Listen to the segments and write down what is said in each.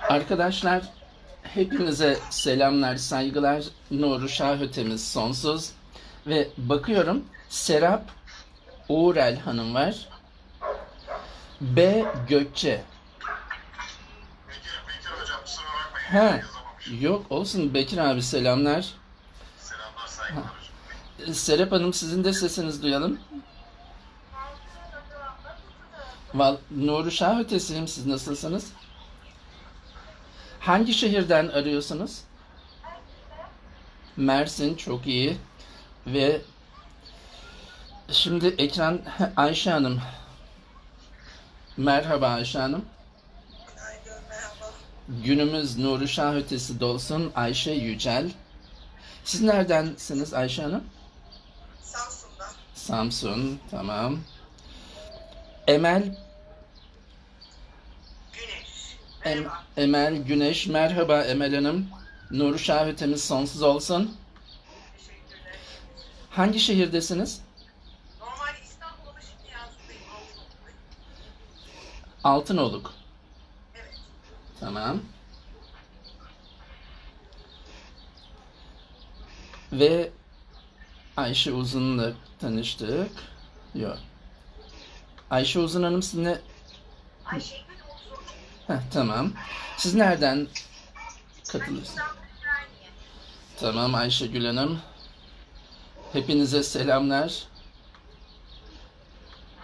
Arkadaşlar hepinize selamlar, saygılar. Nuru Şahötemiz sonsuz. Ve bakıyorum Serap Uğurel Hanım var. B. Gökçe. Ha, yok olsun Bekir abi selamlar. Selamlar saygılar. Ee, Serap Hanım sizin de sesinizi duyalım. Val Nuru Şahötesi'yim. Siz nasılsınız? Hangi şehirden arıyorsunuz? Mersin çok iyi. Ve şimdi ekran Ayşe Hanım. Merhaba Ayşe Hanım. Günaydın, merhaba. Günümüz Nuru Şahötesi dolsun Ayşe Yücel. Siz neredensiniz Ayşe Hanım? Samsun'da. Samsun, tamam. Emel, Güneş. Em- Merhaba. Emel Güneş, merhaba Emel Hanım. Nuru Şahötemiz sonsuz olsun. Teşekkürler. Hangi şehirdesiniz? Normalde İstanbul'da şimdi. Altınoluk'tayım. Altınoluk. Evet. Tamam. Ve Ayşe Uzun'la tanıştık. Yok. Ayşe Uzun Hanım sizinle... Ayşegül Uzun. Heh, tamam. Siz nereden katılıyorsunuz? Tamam Ayşegül Hanım. Hepinize selamlar.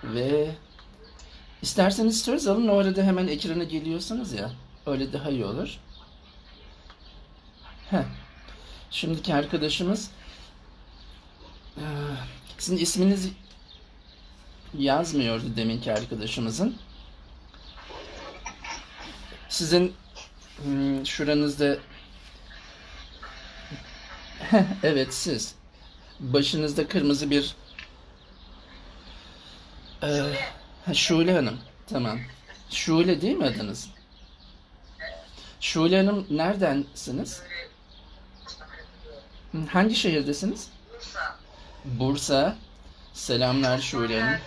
Ve isterseniz söz alın o arada hemen ekrana geliyorsunuz ya. Öyle daha iyi olur. Heh. Şimdiki arkadaşımız sizin isminiz yazmıyordu deminki arkadaşımızın. Sizin hmm, şuranızda Evet siz. Başınızda kırmızı bir Ee, Şule Hanım. Tamam. Şule değil mi adınız? Şule Hanım neredensiniz? Hangi şehirdesiniz? Bursa. Bursa. Selamlar Şule Hanım.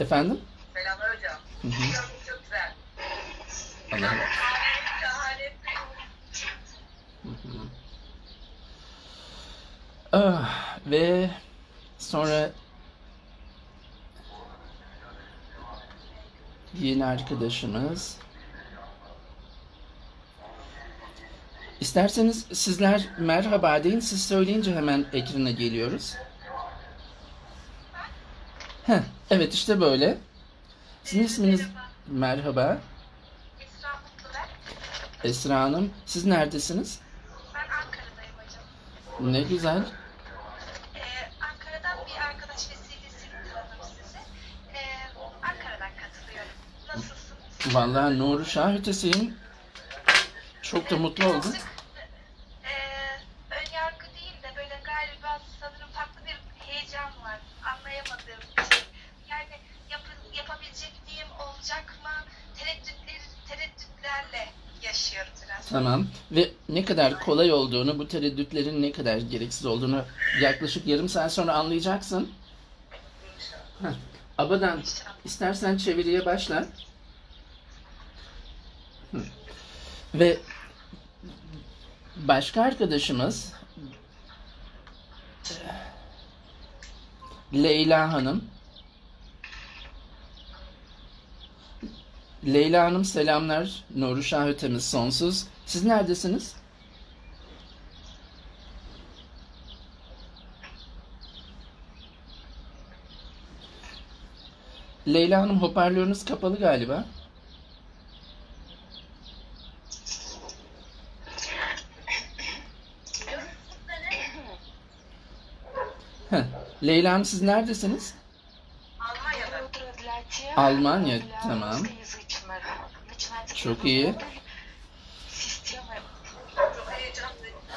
Efendim? Selamlar hocam. Hı hı. Çok, güzel. Allah. Şahane. Ah, ve sonra yeni arkadaşımız. İsterseniz sizler merhaba deyin. Siz söyleyince hemen ekrana geliyoruz. Heh, evet işte böyle. Sizin isminiz merhaba. Esra Mutluver. Esra Hanım. Siz neredesiniz? Ben Ankara'dayım hocam. Ne güzel. Ee, Ankara'dan bir arkadaş vesilesiyle tanıdım sizi. Ee, Ankara'dan katılıyorum. Nasılsınız? Vallahi Nuru Şahütesiyim. Çok da mutlu oldum ee, ön yargı değil de böyle galiba sanırım farklı bir heyecan var. Anlayamadığım için. Yani yapı- yapabilecek miyim, olacak mı? Tereddütler, tereddütlerle yaşıyorum biraz. Tamam. Ve ne kadar kolay olduğunu, bu tereddütlerin ne kadar gereksiz olduğunu yaklaşık yarım saat sonra anlayacaksın. Heh. Abadan istersen çeviriye başla. Hı. Ve başka arkadaşımız Leyla Hanım. Leyla Hanım selamlar. Nuru Şahötemiz sonsuz. Siz neredesiniz? Leyla Hanım hoparlörünüz kapalı galiba. Heh. Leyla Hanım siz neredesiniz? Almanya'da. Almanya, tamam. Çok iyi. Çok heyecanlıyım. Eğitim alacağım için de çok mutluyum.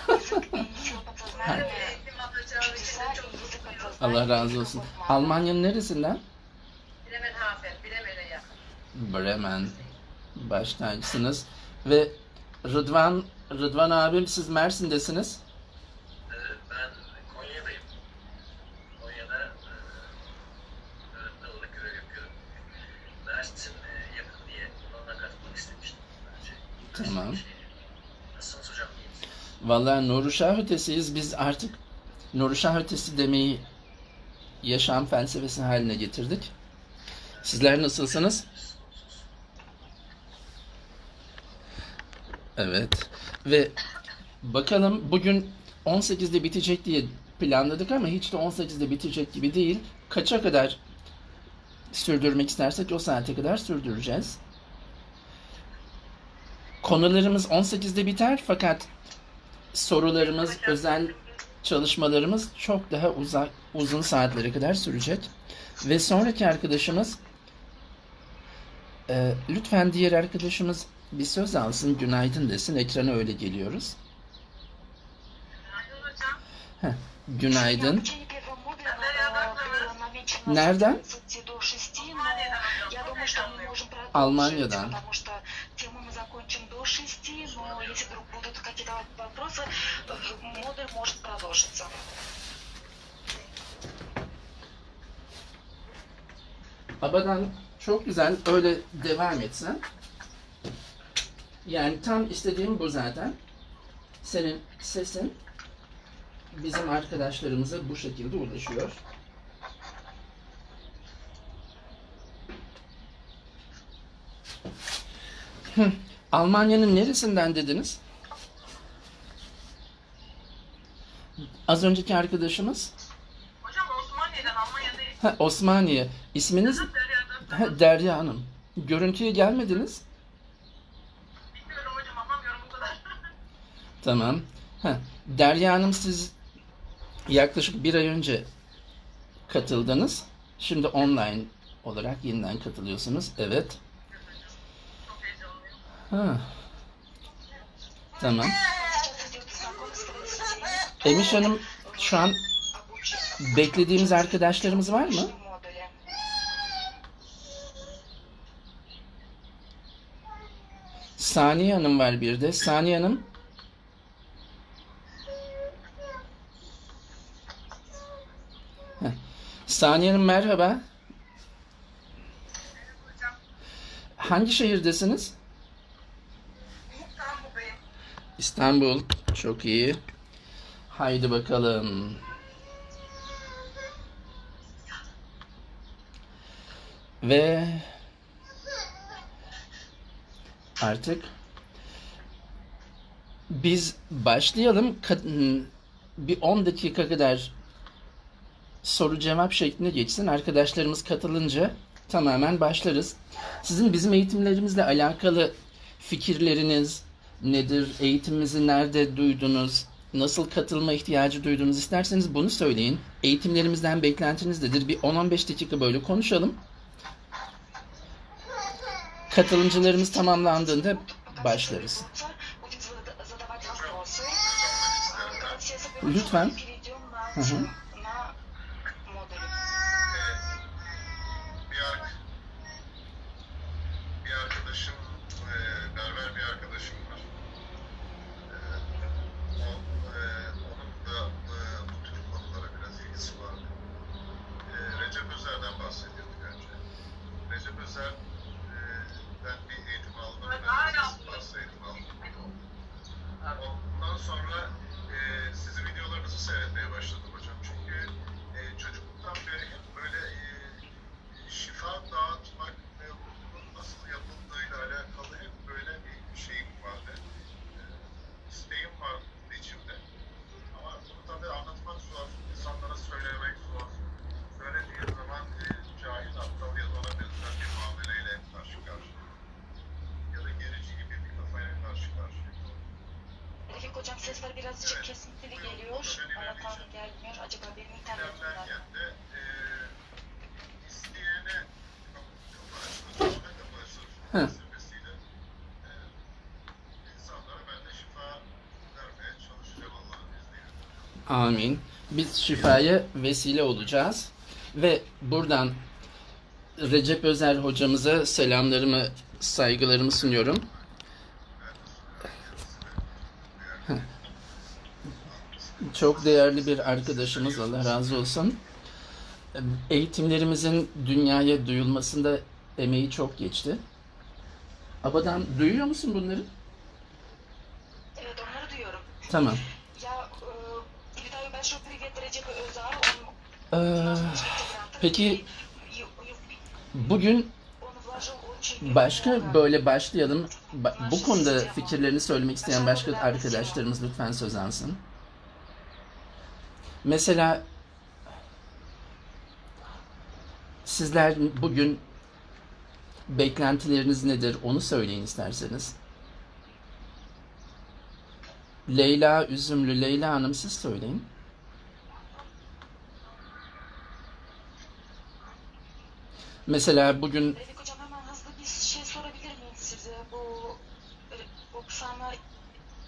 Allah razı olsun. Almanya'nın neresinden? Bremenhaven, Bremen'e yakın. Bremen. Baş tacısınız. Ve Rıdvan, Rıdvan abim siz Mersin'desiniz. Ee, Ben Konya'dayım. Konya'da e, öğretmen olarak görev yapıyorum. Mersin e, yakın diye Tamam. Nasılsınız hocam? Vallahi Nuruşah ötesiyiz. Biz artık Nuruşah ötesi demeyi yaşam felsefesi haline getirdik. Sizler nasılsınız? Evet. Ve bakalım bugün 18'de bitecek diye planladık ama hiç de 18'de bitecek gibi değil. Kaça kadar sürdürmek istersek o saate kadar sürdüreceğiz. Konularımız 18'de biter fakat sorularımız, özel çalışmalarımız çok daha uzak, uzun saatlere kadar sürecek. Ve sonraki arkadaşımız e, lütfen diğer arkadaşımız bir söz alsın, günaydın desin. Ekrana öyle geliyoruz. Heh, günaydın. Nereden? Almanya'dan. вопросы, то модуль может продолжиться. Abadan çok güzel öyle devam etsen. Yani tam istediğim bu zaten. Senin sesin bizim arkadaşlarımıza bu şekilde ulaşıyor. Hı, Almanya'nın neresinden dediniz? Az önceki arkadaşımız Hocam Osmaniye'den Almanya değil. ha, Osmaniye. İsminiz Derya'dan. Ha, Derya Hanım. Görüntüye gelmediniz. Bilmiyorum hocam anlamıyorum bu kadar. Tamam. Ha, Derya Hanım siz yaklaşık bir ay önce katıldınız. Şimdi online olarak yeniden katılıyorsunuz. Evet. Ha. Tamam. Emiş Hanım şu an beklediğimiz arkadaşlarımız var mı? Saniye Hanım var bir de. Saniye Hanım. Saniye Hanım merhaba. Hangi şehirdesiniz? İstanbul'dayım. İstanbul. Çok iyi. Haydi bakalım. Ve artık biz başlayalım. Bir 10 dakika kadar soru cevap şeklinde geçsin. Arkadaşlarımız katılınca tamamen başlarız. Sizin bizim eğitimlerimizle alakalı fikirleriniz nedir? Eğitimimizi nerede duydunuz? nasıl katılma ihtiyacı duyduğunuzu isterseniz bunu söyleyin. Eğitimlerimizden beklentiniz nedir? Bir 10-15 dakika böyle konuşalım. Katılımcılarımız tamamlandığında başlarız. Lütfen. Hı hı. Sesler birazcık Evet. kesintili geliyor. Bana tam gelmiyor. Acaba benim internetimden mi? Hı. Vesileyle insanlara ben de şifa vermeye çalışacağım Allah'ın izniyle. Amin. Biz şifaya vesile olacağız. Ve buradan Recep Özer hocamıza selamlarımı, saygılarımı sunuyorum. çok değerli bir arkadaşımız Allah razı olsun. Eğitimlerimizin dünyaya duyulmasında emeği çok geçti. Abadan duyuyor musun bunları? Evet onları duyuyorum. Tamam. Ya e, ben çok ee, peki bugün başka böyle başlayalım. Bu konuda fikirlerini söylemek isteyen başka arkadaşlarımız lütfen söz alsın. Mesela sizler bugün beklentileriniz nedir onu söyleyin isterseniz. Leyla Üzümlü, Leyla Hanım siz söyleyin. Mesela bugün Refik Hocam hemen hızlı bir şey sorabilir miyim size? Bu e, Oksan'a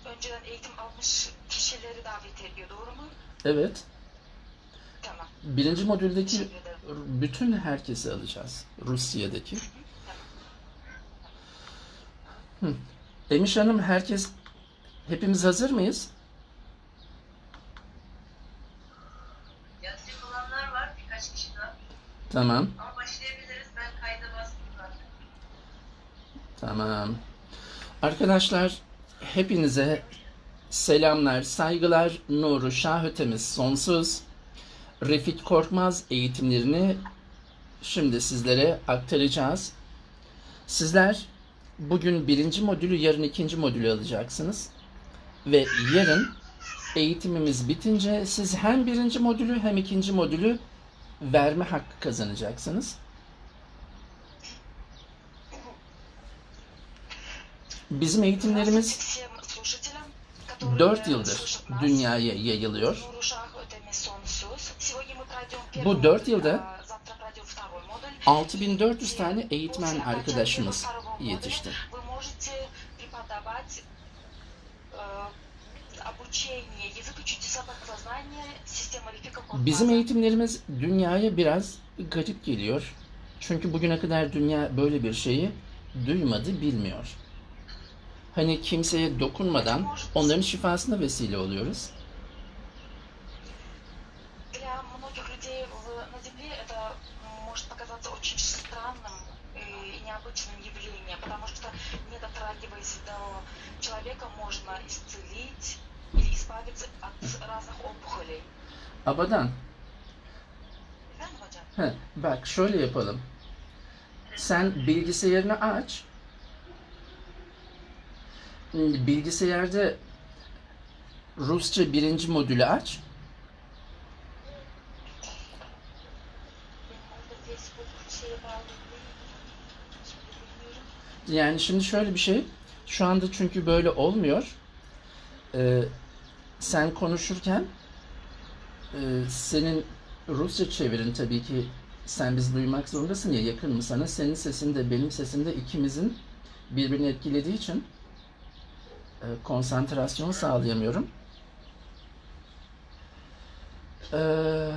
önceden eğitim almış kişileri davet ediyor doğru mu? Evet Tamam. birinci modüldeki bütün herkesi alacağız. Rusya'daki. Hı. Emiş Hanım herkes hepimiz hazır mıyız? Yazacak olanlar var birkaç kişi daha. Tamam. Ama başlayabiliriz. Ben kayda bastım zaten. Tamam. Arkadaşlar hepinize Selamlar, saygılar, nuru şahötemiz sonsuz. Refik Korkmaz eğitimlerini şimdi sizlere aktaracağız. Sizler bugün birinci modülü, yarın ikinci modülü alacaksınız. Ve yarın eğitimimiz bitince siz hem birinci modülü hem ikinci modülü verme hakkı kazanacaksınız. Bizim eğitimlerimiz 4 yıldır dünyaya yayılıyor. Bu 4 yılda 6400 tane eğitmen arkadaşımız yetişti. Bizim eğitimlerimiz dünyaya biraz garip geliyor. Çünkü bugüne kadar dünya böyle bir şeyi duymadı, bilmiyor. Hani kimseye dokunmadan onların şifasına vesile oluyoruz. Abadan. Heh, bak şöyle yapalım. Sen bilgisayarını aç. Bilgisayarda Rusça birinci modülü aç. Yani şimdi şöyle bir şey. Şu anda çünkü böyle olmuyor. Ee, sen konuşurken e, senin Rusça çevirin tabii ki sen bizi duymak zorundasın ya yakın mı sana? Senin sesin de benim sesim de ikimizin birbirini etkilediği için e, konsantrasyon sağlayamıyorum. Ee,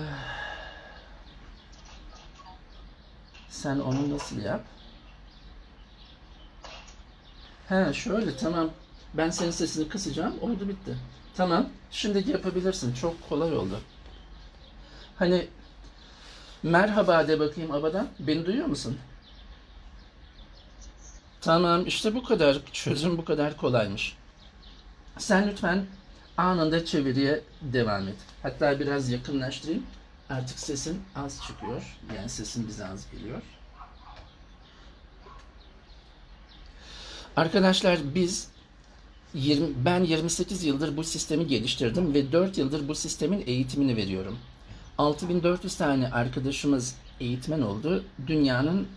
sen onu nasıl yap? He şöyle tamam. Ben senin sesini kısacağım. Oldu bitti. Tamam. Şimdi yapabilirsin. Çok kolay oldu. Hani merhaba de bakayım abadan. Beni duyuyor musun? Tamam işte bu kadar. Çözüm bu kadar kolaymış. Sen lütfen anında çeviriye devam et. Hatta biraz yakınlaştırayım. Artık sesin az çıkıyor. Yani sesin bize az geliyor. Arkadaşlar biz 20, ben 28 yıldır bu sistemi geliştirdim ve 4 yıldır bu sistemin eğitimini veriyorum. 6400 tane arkadaşımız eğitmen oldu. Dünyanın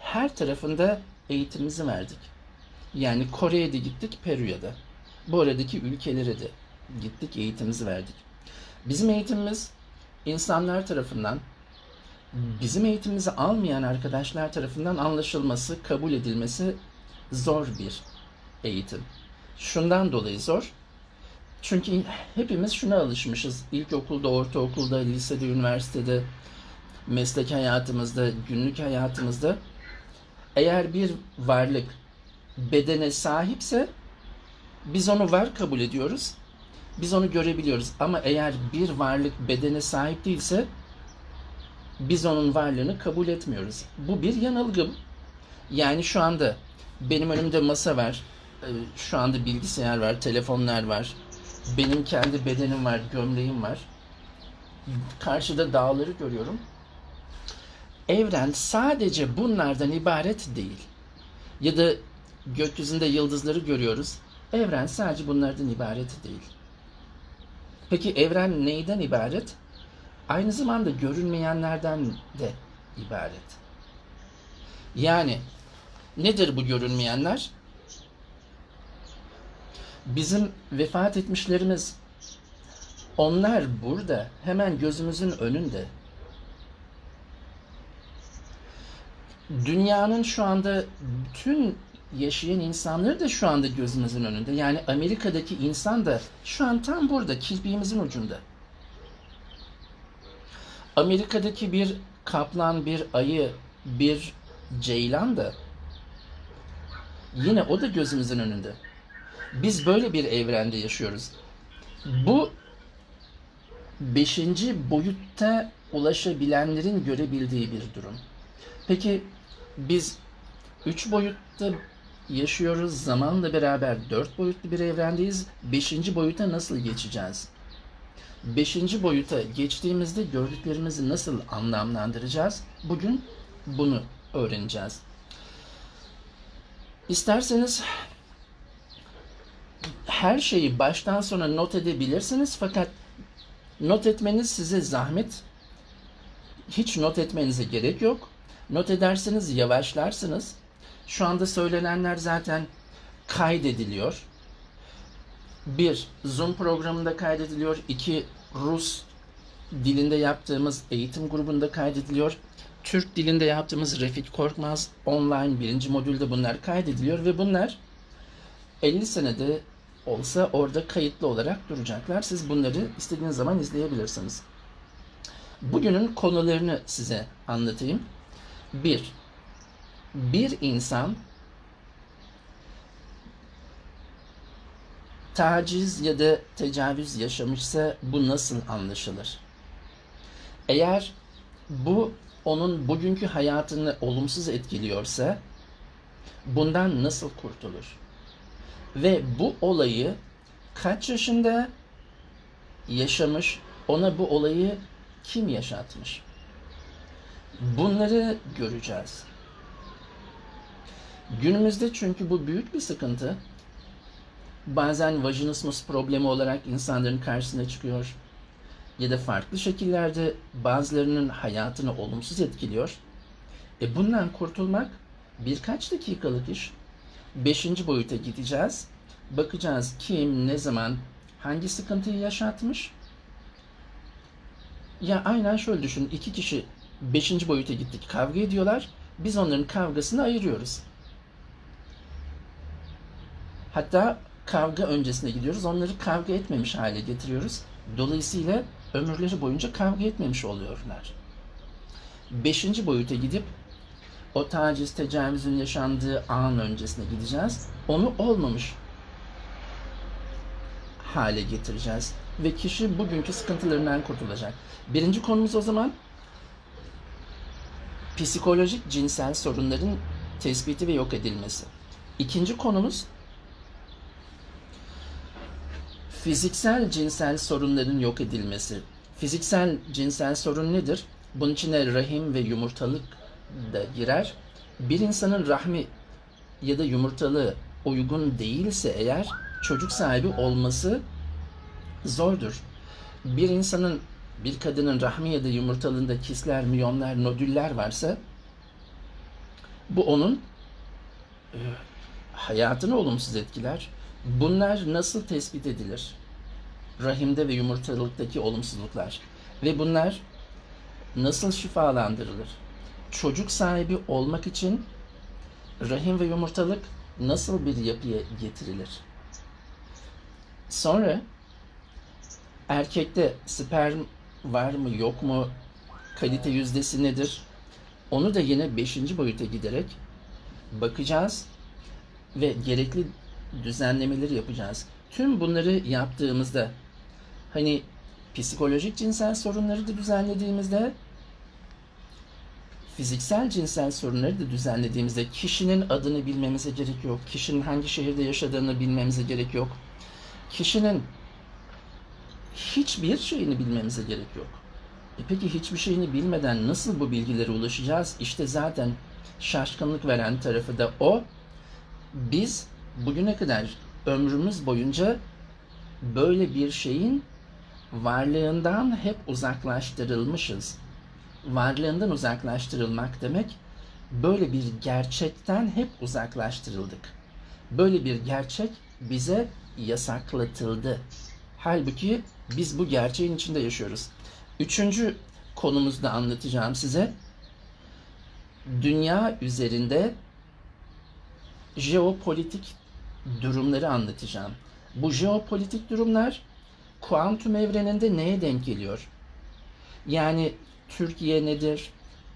her tarafında eğitimimizi verdik. Yani Kore'ye de gittik, Peru'ya da. Aradaki ülkelere de gittik, eğitimimizi verdik. Bizim eğitimimiz insanlar tarafından, bizim eğitimimizi almayan arkadaşlar tarafından anlaşılması, kabul edilmesi zor bir eğitim. Şundan dolayı zor. Çünkü hepimiz şuna alışmışız. İlkokulda, ortaokulda, lisede, üniversitede, meslek hayatımızda, günlük hayatımızda eğer bir varlık bedene sahipse biz onu var kabul ediyoruz. Biz onu görebiliyoruz. Ama eğer bir varlık bedene sahip değilse biz onun varlığını kabul etmiyoruz. Bu bir yanılgı. Yani şu anda benim önümde masa var. Ee, Şu anda bilgisayar var, telefonlar var. Benim kendi bedenim var, gömleğim var. Karşıda dağları görüyorum. Evren sadece bunlardan ibaret değil. Ya da gökyüzünde yıldızları görüyoruz. Evren sadece bunlardan ibaret değil. Peki evren neyden ibaret? Aynı zamanda görünmeyenlerden de ibaret. Yani nedir bu görünmeyenler? Bizim vefat etmişlerimiz onlar burada hemen gözümüzün önünde. Dünyanın şu anda bütün yaşayan insanları da şu anda gözümüzün önünde. Yani Amerika'daki insan da şu an tam burada, kirpiğimizin ucunda. Amerika'daki bir kaplan, bir ayı, bir ceylan da yine o da gözümüzün önünde. Biz böyle bir evrende yaşıyoruz. Bu beşinci boyutta ulaşabilenlerin görebildiği bir durum. Peki biz üç boyutta yaşıyoruz, zamanla beraber dört boyutlu bir evrendeyiz. Beşinci boyuta nasıl geçeceğiz? Beşinci boyuta geçtiğimizde gördüklerimizi nasıl anlamlandıracağız? Bugün bunu öğreneceğiz. İsterseniz her şeyi baştan sona not edebilirsiniz fakat not etmeniz size zahmet. Hiç not etmenize gerek yok. Not ederseniz yavaşlarsınız. Şu anda söylenenler zaten kaydediliyor. Bir, Zoom programında kaydediliyor. İki, Rus dilinde yaptığımız eğitim grubunda kaydediliyor. Türk dilinde yaptığımız Refik Korkmaz online birinci modülde bunlar kaydediliyor ve bunlar 50 senede olsa orada kayıtlı olarak duracaklar. Siz bunları istediğiniz zaman izleyebilirsiniz. Bugünün konularını size anlatayım. Bir, bir insan taciz ya da tecavüz yaşamışsa bu nasıl anlaşılır? Eğer bu onun bugünkü hayatını olumsuz etkiliyorsa bundan nasıl kurtulur? Ve bu olayı kaç yaşında yaşamış, ona bu olayı kim yaşatmış? Bunları göreceğiz. Günümüzde çünkü bu büyük bir sıkıntı. Bazen vajinismus problemi olarak insanların karşısına çıkıyor. Ya da farklı şekillerde bazılarının hayatını olumsuz etkiliyor. E bundan kurtulmak birkaç dakikalık iş. Beşinci boyuta gideceğiz. Bakacağız kim, ne zaman, hangi sıkıntıyı yaşatmış. Ya aynen şöyle düşün. iki kişi beşinci boyuta gittik kavga ediyorlar. Biz onların kavgasını ayırıyoruz. Hatta kavga öncesine gidiyoruz. Onları kavga etmemiş hale getiriyoruz. Dolayısıyla ömürleri boyunca kavga etmemiş oluyorlar. Beşinci boyuta gidip o taciz, tecavüzün yaşandığı an öncesine gideceğiz. Onu olmamış hale getireceğiz. Ve kişi bugünkü sıkıntılarından kurtulacak. Birinci konumuz o zaman psikolojik cinsel sorunların tespiti ve yok edilmesi. İkinci konumuz fiziksel cinsel sorunların yok edilmesi. Fiziksel cinsel sorun nedir? Bunun içine rahim ve yumurtalık da girer. Bir insanın rahmi ya da yumurtalığı uygun değilse eğer çocuk sahibi olması zordur. Bir insanın, bir kadının rahmi ya da yumurtalığında kisler, miyomlar, nodüller varsa bu onun e, hayatını olumsuz etkiler. Bunlar nasıl tespit edilir? Rahimde ve yumurtalıktaki olumsuzluklar. Ve bunlar nasıl şifalandırılır? Çocuk sahibi olmak için rahim ve yumurtalık nasıl bir yapıya getirilir? Sonra erkekte sperm var mı yok mu? Kalite yüzdesi nedir? Onu da yine beşinci boyuta giderek bakacağız ve gerekli düzenlemeleri yapacağız. Tüm bunları yaptığımızda hani psikolojik cinsel sorunları da düzenlediğimizde fiziksel cinsel sorunları da düzenlediğimizde kişinin adını bilmemize gerek yok. Kişinin hangi şehirde yaşadığını bilmemize gerek yok. Kişinin hiçbir şeyini bilmemize gerek yok. E peki hiçbir şeyini bilmeden nasıl bu bilgilere ulaşacağız? İşte zaten şaşkınlık veren tarafı da o. Biz bugüne kadar ömrümüz boyunca böyle bir şeyin varlığından hep uzaklaştırılmışız. Varlığından uzaklaştırılmak demek böyle bir gerçekten hep uzaklaştırıldık. Böyle bir gerçek bize yasaklatıldı. Halbuki biz bu gerçeğin içinde yaşıyoruz. Üçüncü konumuzda anlatacağım size. Dünya üzerinde jeopolitik durumları anlatacağım. Bu jeopolitik durumlar kuantum evreninde neye denk geliyor? Yani Türkiye nedir?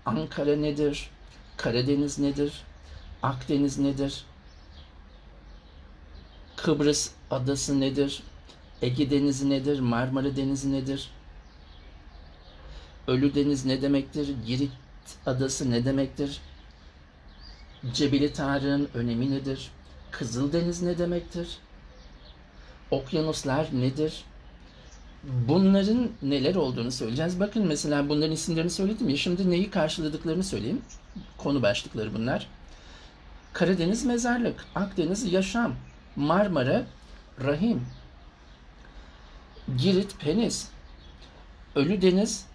Ankara nedir? Karadeniz nedir? Akdeniz nedir? Kıbrıs adası nedir? Ege Denizi nedir? Marmara Denizi nedir? Ölü Deniz ne demektir? Girit adası ne demektir? Cebeli Tarık'ın önemi nedir? Kızıldeniz ne demektir? Okyanuslar nedir? Bunların neler olduğunu söyleyeceğiz. Bakın mesela bunların isimlerini söyledim ya. Şimdi neyi karşıladıklarını söyleyeyim. Konu başlıkları bunlar. Karadeniz mezarlık, Akdeniz yaşam, Marmara rahim, Girit penis, Ölü Deniz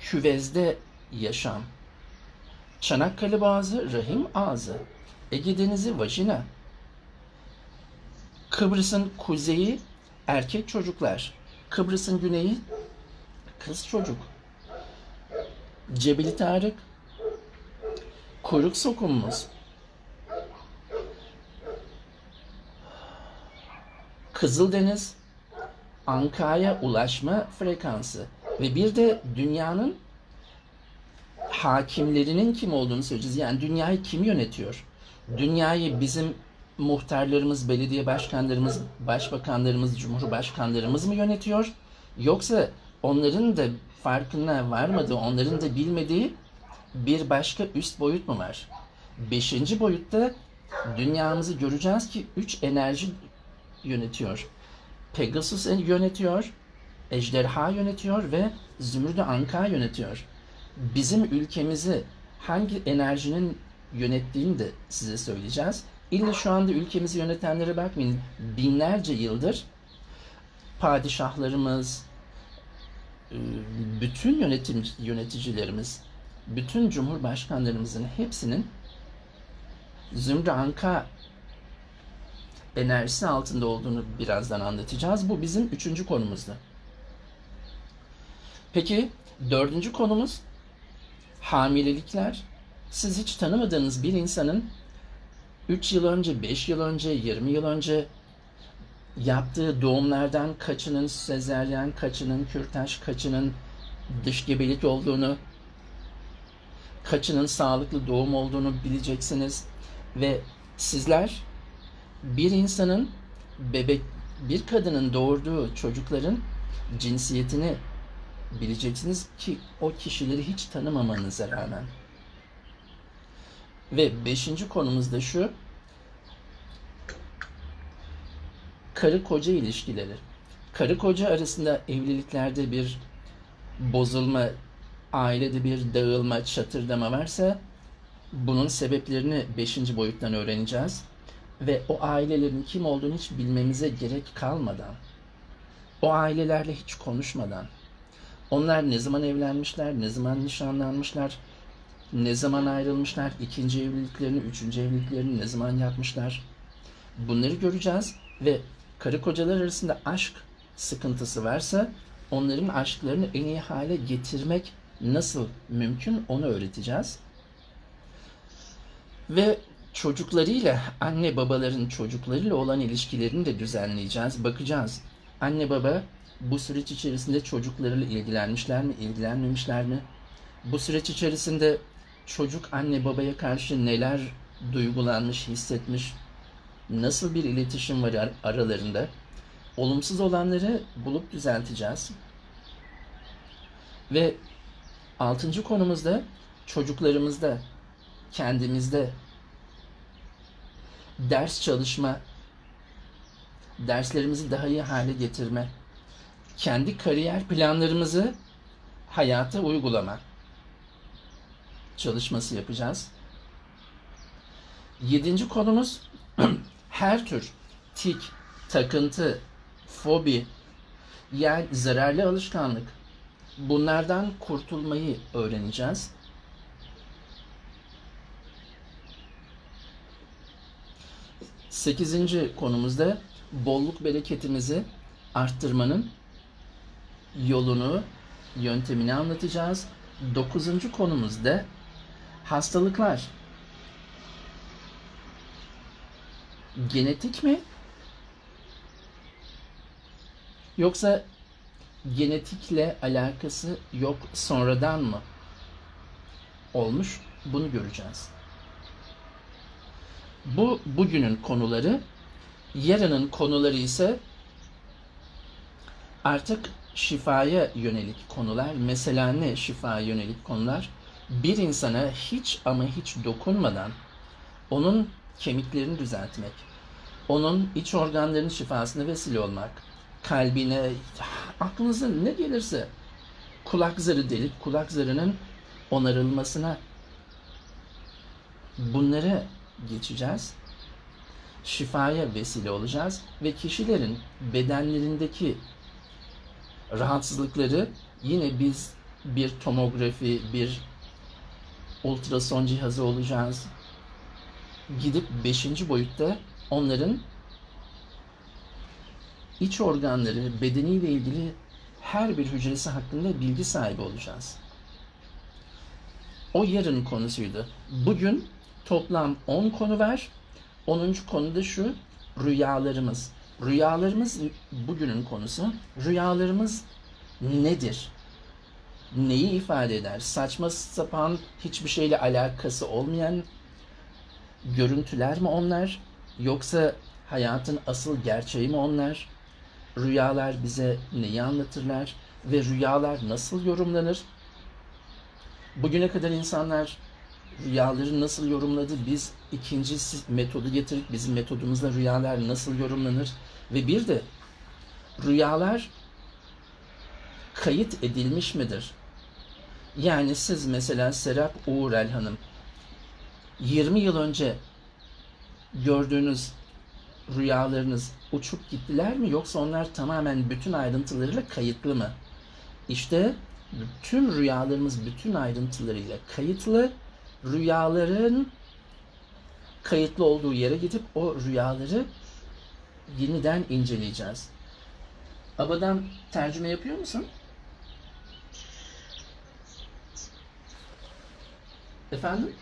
küvezde yaşam, Çanakkale Boğazı rahim ağzı, Ege Denizi vajina, Kıbrıs'ın kuzeyi erkek çocuklar, Kıbrıs'ın güneyi kız çocuk, Cebeli Tarık, kuyruk sokumumuz, Kızıldeniz, Anka'ya ulaşma frekansı. Ve bir de dünyanın hakimlerinin kim olduğunu söyleyeceğiz. Yani dünyayı kim yönetiyor? Dünyayı bizim muhtarlarımız, belediye başkanlarımız, başbakanlarımız, cumhurbaşkanlarımız mı yönetiyor? Yoksa onların da farkına varmadığı, onların da bilmediği bir başka üst boyut mu var? Beşinci boyutta dünyamızı göreceğiz ki üç enerji yönetiyor. Pegasus yönetiyor, Ejderha yönetiyor ve Zümrüdü Anka yönetiyor. Bizim ülkemizi hangi enerjinin yönettiğini de size söyleyeceğiz. İlla şu anda ülkemizi yönetenlere bakmayın. Binlerce yıldır padişahlarımız, e, bütün yönetim yöneticilerimiz, bütün cumhurbaşkanlarımızın hepsinin Zümrüdü Anka enerjisi altında olduğunu birazdan anlatacağız. Bu bizim üçüncü konumuzdu. Peki dördüncü konumuz hamilelikler. Siz hiç tanımadığınız bir insanın 3 yıl önce, 5 yıl önce, 20 yıl önce yaptığı doğumlardan kaçının sezeryen, kaçının kürtaj, kaçının dış gebelik olduğunu, kaçının sağlıklı doğum olduğunu bileceksiniz. Ve sizler bir insanın bebek bir kadının doğurduğu çocukların cinsiyetini bileceksiniz ki o kişileri hiç tanımamanıza rağmen. Ve beşinci konumuz da şu. Karı koca ilişkileri. Karı koca arasında evliliklerde bir bozulma, ailede bir dağılma, çatırdama varsa bunun sebeplerini beşinci boyuttan öğreneceğiz ve o ailelerin kim olduğunu hiç bilmemize gerek kalmadan, o ailelerle hiç konuşmadan, onlar ne zaman evlenmişler, ne zaman nişanlanmışlar, ne zaman ayrılmışlar, ikinci evliliklerini, üçüncü evliliklerini ne zaman yapmışlar. Bunları göreceğiz ve karı kocalar arasında aşk sıkıntısı varsa onların aşklarını en iyi hale getirmek nasıl mümkün onu öğreteceğiz. Ve çocuklarıyla, anne babaların çocuklarıyla olan ilişkilerini de düzenleyeceğiz, bakacağız. Anne baba bu süreç içerisinde çocuklarıyla ilgilenmişler mi, ilgilenmemişler mi? Bu süreç içerisinde çocuk anne babaya karşı neler duygulanmış, hissetmiş, nasıl bir iletişim var ar- aralarında? Olumsuz olanları bulup düzelteceğiz. Ve altıncı konumuzda çocuklarımızda, kendimizde ders çalışma, derslerimizi daha iyi hale getirme, kendi kariyer planlarımızı hayata uygulama çalışması yapacağız. Yedinci konumuz her tür tik, takıntı, fobi, yani zararlı alışkanlık. Bunlardan kurtulmayı öğreneceğiz. Sekizinci konumuzda bolluk bereketimizi arttırmanın yolunu, yöntemini anlatacağız. Dokuzuncu konumuzda hastalıklar. Genetik mi? Yoksa genetikle alakası yok sonradan mı olmuş? Bunu göreceğiz. Bu bugünün konuları. Yarının konuları ise artık şifaya yönelik konular. Mesela ne şifaya yönelik konular? Bir insana hiç ama hiç dokunmadan onun kemiklerini düzeltmek, onun iç organlarının şifasına vesile olmak, kalbine, aklınıza ne gelirse kulak zarı delip kulak zarının onarılmasına bunları geçeceğiz. Şifaya vesile olacağız ve kişilerin bedenlerindeki rahatsızlıkları yine biz bir tomografi, bir ultrason cihazı olacağız. Gidip beşinci boyutta onların iç organları, bedeniyle ilgili her bir hücresi hakkında bilgi sahibi olacağız. O yarın konusuydu. Bugün toplam 10 konu var. 10. konu da şu, rüyalarımız. Rüyalarımız bugünün konusu. Rüyalarımız nedir? Neyi ifade eder? Saçma sapan, hiçbir şeyle alakası olmayan görüntüler mi onlar? Yoksa hayatın asıl gerçeği mi onlar? Rüyalar bize neyi anlatırlar? Ve rüyalar nasıl yorumlanır? Bugüne kadar insanlar rüyaları nasıl yorumladı? Biz ikinci metodu getirdik. Bizim metodumuzla rüyalar nasıl yorumlanır? Ve bir de rüyalar kayıt edilmiş midir? Yani siz mesela Serap Uğurel Hanım 20 yıl önce gördüğünüz rüyalarınız uçup gittiler mi yoksa onlar tamamen bütün ayrıntılarıyla kayıtlı mı? İşte tüm rüyalarımız bütün ayrıntılarıyla kayıtlı. Rüyaların kayıtlı olduğu yere gidip o rüyaları yeniden inceleyeceğiz. Abadan tercüme yapıyor musun? Efendim?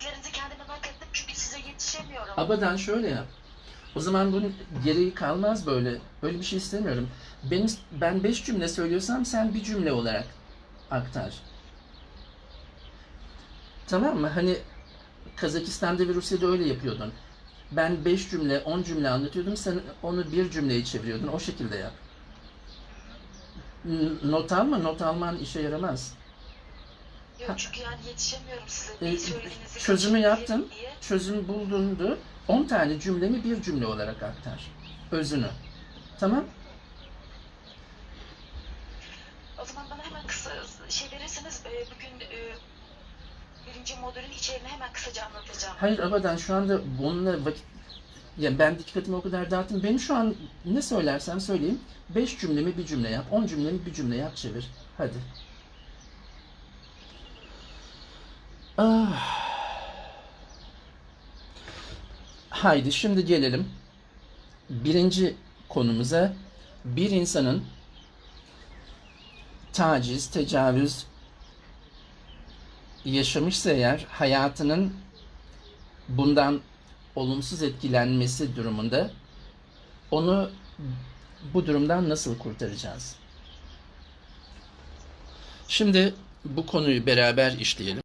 Dediklerinizi kendime not ettim çünkü size yetişemiyorum. Abadan şöyle yap. O zaman bunun gereği kalmaz böyle. Böyle bir şey istemiyorum. Benim, ben beş cümle söylüyorsam sen bir cümle olarak aktar. Tamam mı? Hani Kazakistan'da ve Rusya'da öyle yapıyordun. Ben beş cümle, on cümle anlatıyordum. Sen onu bir cümleye çeviriyordun. O şekilde yap. Not alma. Not alman işe yaramaz. Yok çünkü yani yetişemiyorum size. E, Ne söylediğinizi çözümü yaptın. diye. Çözüm bulduğunda 10 tane cümlemi bir cümle olarak aktar. Özünü. Tamam? O zaman bana hemen kısa şey verirseniz e, bugün e, birinci modülün içeriğini hemen kısaca anlatacağım. Hayır abadan şu anda bununla vakit... Ya ben dikkatimi o kadar dağıttım. Beni şu an ne söylersem söyleyeyim. 5 cümlemi bir cümle yap. 10 cümlemi bir cümle yap çevir. Hadi. Ah. Haydi şimdi gelelim. Birinci konumuza bir insanın taciz, tecavüz yaşamışsa eğer hayatının bundan olumsuz etkilenmesi durumunda onu bu durumdan nasıl kurtaracağız? Şimdi bu konuyu beraber işleyelim.